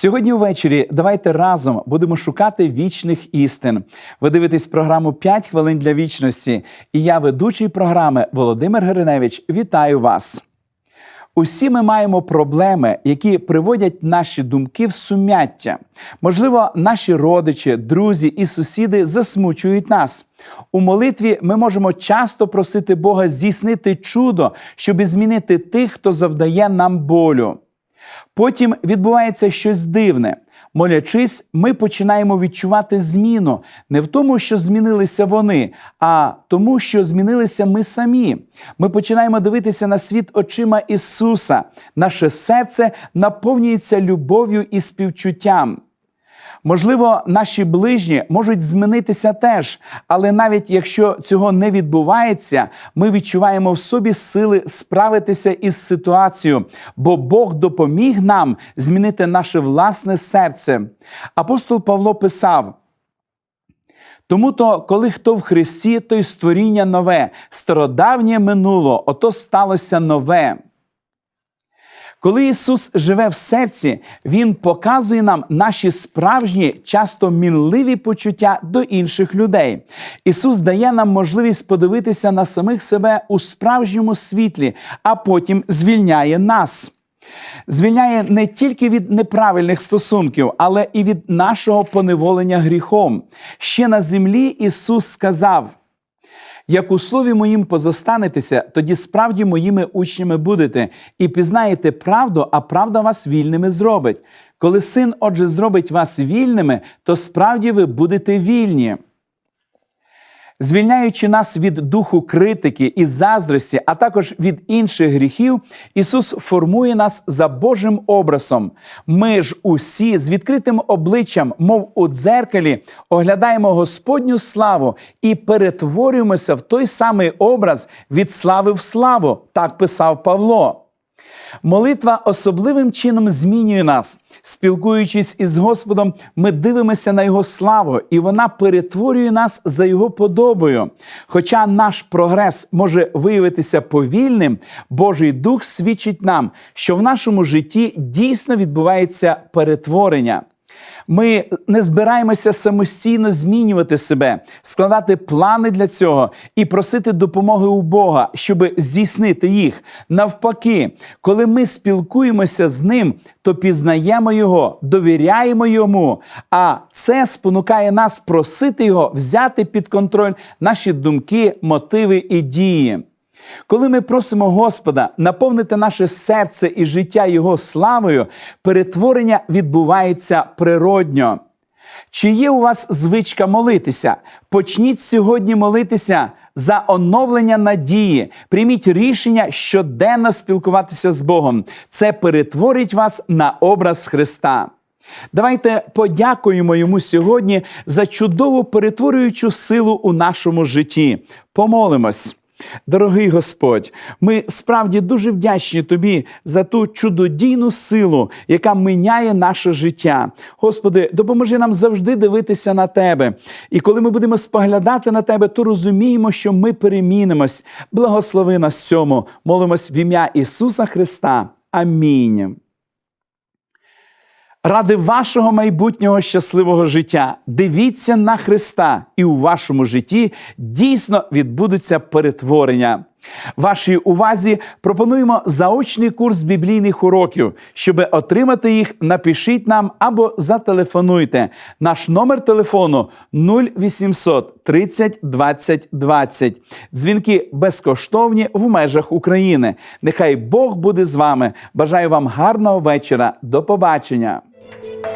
Сьогодні ввечері давайте разом будемо шукати вічних істин. Ви дивитесь програму «5 хвилин для вічності. І я, ведучий програми Володимир Гриневич, вітаю вас. Усі ми маємо проблеми, які приводять наші думки в сум'яття. Можливо, наші родичі, друзі і сусіди засмучують нас. У молитві ми можемо часто просити Бога здійснити чудо, щоб змінити тих, хто завдає нам болю. Потім відбувається щось дивне. Молячись, ми починаємо відчувати зміну не в тому, що змінилися вони, а тому, що змінилися ми самі. Ми починаємо дивитися на світ очима Ісуса. Наше серце наповнюється любов'ю і співчуттям. Можливо, наші ближні можуть змінитися теж, але навіть якщо цього не відбувається, ми відчуваємо в собі сили справитися із ситуацією, бо Бог допоміг нам змінити наше власне серце. Апостол Павло писав. Тому то, коли хто в Христі, то й створіння нове, стародавнє минуло, ото сталося нове. Коли Ісус живе в серці, Він показує нам наші справжні, часто мінливі почуття до інших людей. Ісус дає нам можливість подивитися на самих себе у справжньому світлі, а потім звільняє нас. Звільняє не тільки від неправильних стосунків, але і від нашого поневолення гріхом. Ще на землі Ісус сказав. Як у слові моїм позостанетеся, тоді справді моїми учнями будете, і пізнаєте правду, а правда вас вільними зробить. Коли син, отже, зробить вас вільними, то справді ви будете вільні. Звільняючи нас від духу критики і заздрості, а також від інших гріхів, Ісус формує нас за Божим образом. Ми ж усі з відкритим обличчям, мов у дзеркалі, оглядаємо Господню славу і перетворюємося в той самий образ від слави в славу. Так писав Павло. Молитва особливим чином змінює нас. Спілкуючись із Господом, ми дивимося на Його славу, і вона перетворює нас за Його подобою. Хоча наш прогрес може виявитися повільним, Божий Дух свідчить нам, що в нашому житті дійсно відбувається перетворення. Ми не збираємося самостійно змінювати себе, складати плани для цього і просити допомоги у Бога, щоб здійснити їх. Навпаки, коли ми спілкуємося з ним, то пізнаємо його, довіряємо йому. А це спонукає нас просити його взяти під контроль наші думки, мотиви і дії. Коли ми просимо Господа наповнити наше серце і життя Його славою, перетворення відбувається природньо. Чи є у вас звичка молитися? Почніть сьогодні молитися за оновлення надії. Прийміть рішення щоденно спілкуватися з Богом. Це перетворить вас на образ Христа. Давайте подякуємо йому сьогодні за чудову перетворюючу силу у нашому житті. Помолимось. Дорогий Господь, ми справді дуже вдячні Тобі за ту чудодійну силу, яка міняє наше життя. Господи, допоможи нам завжди дивитися на Тебе. І коли ми будемо споглядати на Тебе, то розуміємо, що ми перемінимось. Благослови нас цьому. Молимось в ім'я Ісуса Христа. Амінь. Ради вашого майбутнього щасливого життя дивіться на Христа, і у вашому житті дійсно відбудуться перетворення. Вашій увазі пропонуємо заочний курс біблійних уроків. Щоб отримати їх, напишіть нам або зателефонуйте. Наш номер телефону 0800 30 20 20. Дзвінки безкоштовні в межах України. Нехай Бог буде з вами. Бажаю вам гарного вечора. До побачення. Thank you.